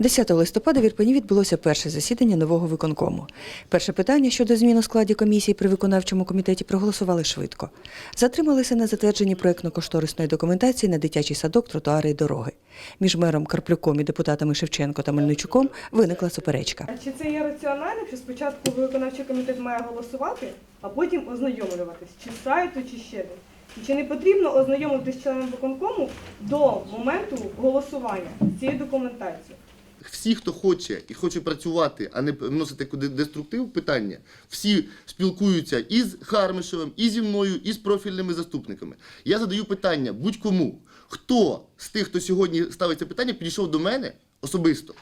10 листопада в Ірпені відбулося перше засідання нового виконкому. Перше питання щодо змін у складі комісії при виконавчому комітеті проголосували швидко. Затрималися на затвердженні проєктно-кошторисної документації на дитячий садок, тротуари і дороги. Між мером Карплюком і депутатами Шевченко та Мельничуком виникла суперечка. Чи це є раціональним, що спочатку виконавчий комітет має голосувати, а потім ознайомлюватись, чи сайту, чи ще десь? Чи не потрібно ознайомитись з членом виконкому до моменту голосування з цією документацією? Всі, хто хоче і хоче працювати, а не вносити куди деструктив питання, всі спілкуються і з Хармишевим, і зі мною, і з профільними заступниками. Я задаю питання будь-кому, хто з тих, хто сьогодні ставить це питання, підійшов до мене особисто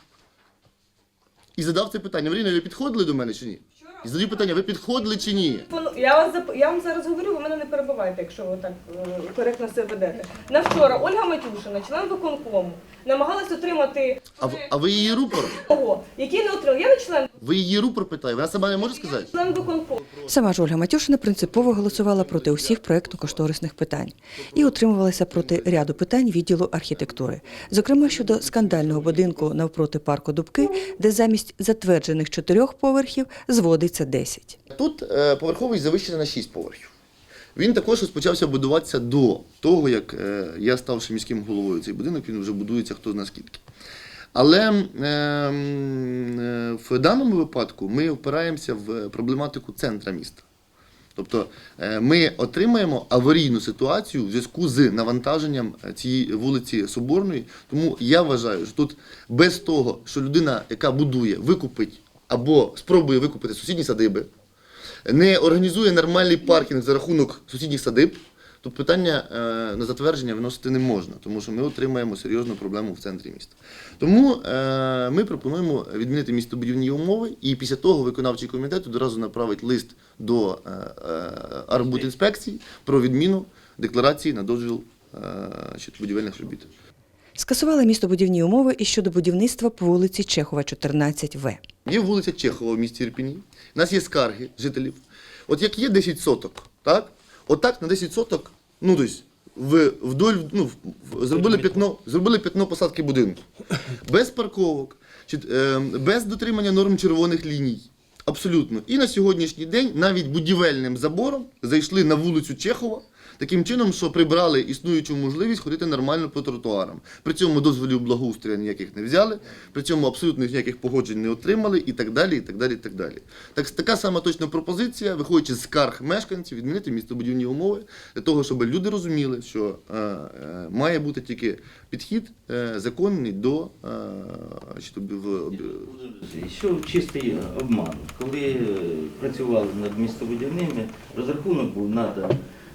і задав це питання. Маріна, ви підходили до мене чи ні? І задаю питання, ви підходили чи ні? Я, вас, зап- я вам зараз говорю, ви мене не перебивайте, якщо ви так е, коректно себе ведете. На вчора Ольга Матюшина, член виконкому, намагалась отримати А, в- а ви її рупор? того, який не отримав. Я не член, Ви її рупор питаю? Вона сама не може сказати? член виконкому. Сама ж Ольга Матюшина принципово голосувала проти усіх проєктно-кошторисних питань і утримувалася проти ряду питань відділу архітектури, зокрема щодо скандального будинку навпроти парку Дубки, де замість затверджених чотирьох поверхів зводиться 10. Тут е, поверховий завищений на 6 поверхів. Він також розпочався будуватися до того, як е, я ставши міським головою цей будинок, він вже будується хто зна скільки. Але е, е, в даному випадку ми опираємося в проблематику центра міста. Тобто е, ми отримаємо аварійну ситуацію в зв'язку з навантаженням цієї вулиці Соборної. Тому я вважаю, що тут без того, що людина, яка будує, викупить або спробує викупити сусідні садиби, не організує нормальний паркінг за рахунок сусідніх садиб, то питання е, на затвердження виносити не можна, тому що ми отримаємо серйозну проблему в центрі міста. Тому е, ми пропонуємо відмінити містобудівні умови, і після того виконавчий комітет одразу направить лист до е, арбудінспекції про відміну декларації на дозвіл будівельних робіт. Скасували містобудівні умови і щодо будівництва по вулиці Чехова, 14В. Є вулиця Чехова в місті Ірпіні. У нас є скарги жителів. От як є 10 соток, так? Отак на 10 соток, ну тобто, вдоль, ну, зробили п'ятно, зробили п'ятно посадки будинку. Без парковок, чи, е, без дотримання норм червоних ліній. Абсолютно. І на сьогоднішній день навіть будівельним забором зайшли на вулицю Чехова. Таким чином, що прибрали існуючу можливість ходити нормально по тротуарам. При цьому дозволів благоустрою ніяких не взяли, при цьому абсолютно ніяких погоджень не отримали і так далі. і так далі, і так далі. Так, така сама точна пропозиція, виходячи з скарг мешканців, відмінити містобудівні умови для того, щоб люди розуміли, що е, е, має бути тільки підхід е, законний до е, то в, Йшов чистий обман. Коли е, працювали над містобудівними, розрахунок був нада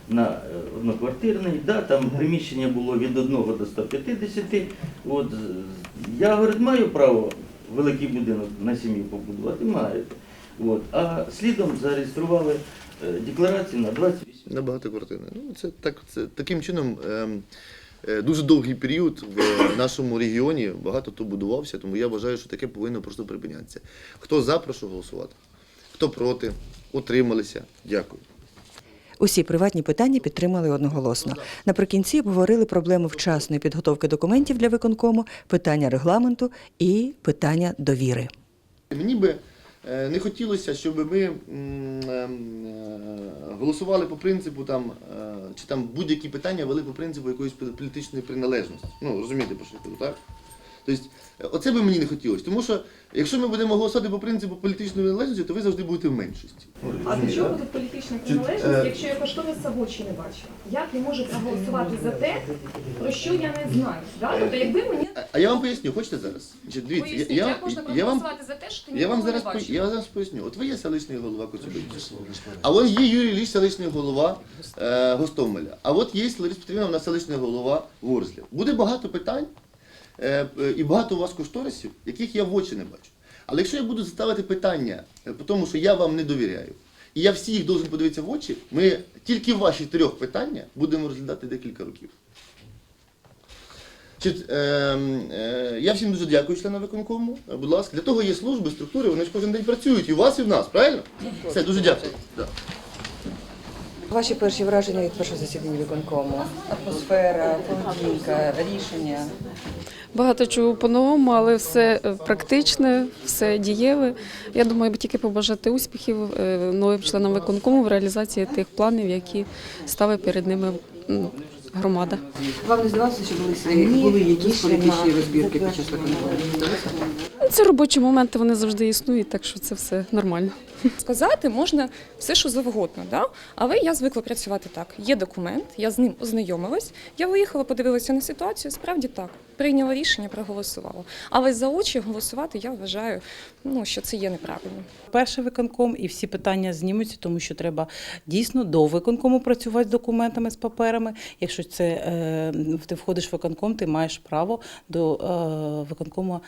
на е, одноквартирний, да, там приміщення було від 1 до 150. От, я говорить, маю право великий будинок на сім'ю побудувати, маєте. От, а слідом зареєстрували е, декларацію на 28 на багатоквартирне. Ну, це так, це таким чином. ем, е, Дуже довгий період в нашому регіоні багато хто будувався, тому я вважаю, що таке повинно просто припинятися. Хто за, прошу голосувати. Хто проти, утрималися. Дякую. Усі приватні питання підтримали одноголосно. Наприкінці обговорили проблему вчасної підготовки документів для виконкому, питання регламенту і питання довіри. Мені би е, не хотілося, щоб ми ем, е, голосували по принципу там, е, чи там будь-які питання вели по принципу якоїсь політичної приналежності. Ну, розумієте, про що так? Тобто, оце би мені не хотілося. Тому що якщо ми будемо голосувати по принципу політичної приналежності, то ви завжди будете в меншості. А до чого тут політична приналежність, е, якщо я кошториса в очі не бачила? Як я можу проголосувати за те, про що я не знаю? Да? Тобто, якби мені А, я вам поясню, хочете зараз? Значить, дивіться, поясніть, я, як можна я вам проголосувати за те, що ти Я вам зараз не по- бачив? я зараз поясню. От ви є селищний голова Коцюбинський. А вон є Юрій Ліч, селищний голова е, Гостомеля. А от є Лариса Петрівна, вона селищний голова Ворзля. Буде багато питань і багато у вас кошторисів, яких я в очі не бачу. Але якщо я буду ставити питання, е, тому що я вам не довіряю, і я всі їх должен подивитися в очі, ми тільки ваші трьох питання будемо розглядати декілька років. Е, е, я всім дуже дякую членам виконкому. Е, Будь ласка, для того є служби, структури, вони ж кожен день працюють і у вас, і в нас, правильно? Все, дуже дякую. Ваші перші враження від першого засідання виконкому? Атмосфера, поведінка, рішення. Багато чого по-новому, але все е, практичне, все дієве. Я думаю, тільки побажати успіхів е, новим членам виконкому в реалізації тих планів, які ставить перед ними громада. Вам не здавалося, що були, були якісь політичні розбірки під час виконкому? Це робочі моменти, вони завжди існують, так що це все нормально. Сказати можна все, що завгодно, да? але я звикла працювати так. Є документ, я з ним ознайомилась, я виїхала, подивилася на ситуацію, справді так. Прийняла рішення, проголосувала. Але за очі голосувати я вважаю, ну, що це є неправильно. перший виконком, і всі питання знімуться, тому що треба дійсно до виконкому працювати з документами, з паперами. Якщо це е, ти входиш в виконком, ти маєш право до е, виконкому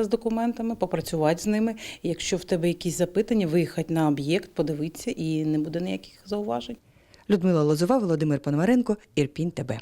ознайомитися з документами, попрацювати з ними. І якщо в тебе якісь запитання, виїхати на об'єкт, подивитися, і не буде ніяких зауважень. Людмила Лозова, Володимир Пономаренко, Ірпінь ТБ.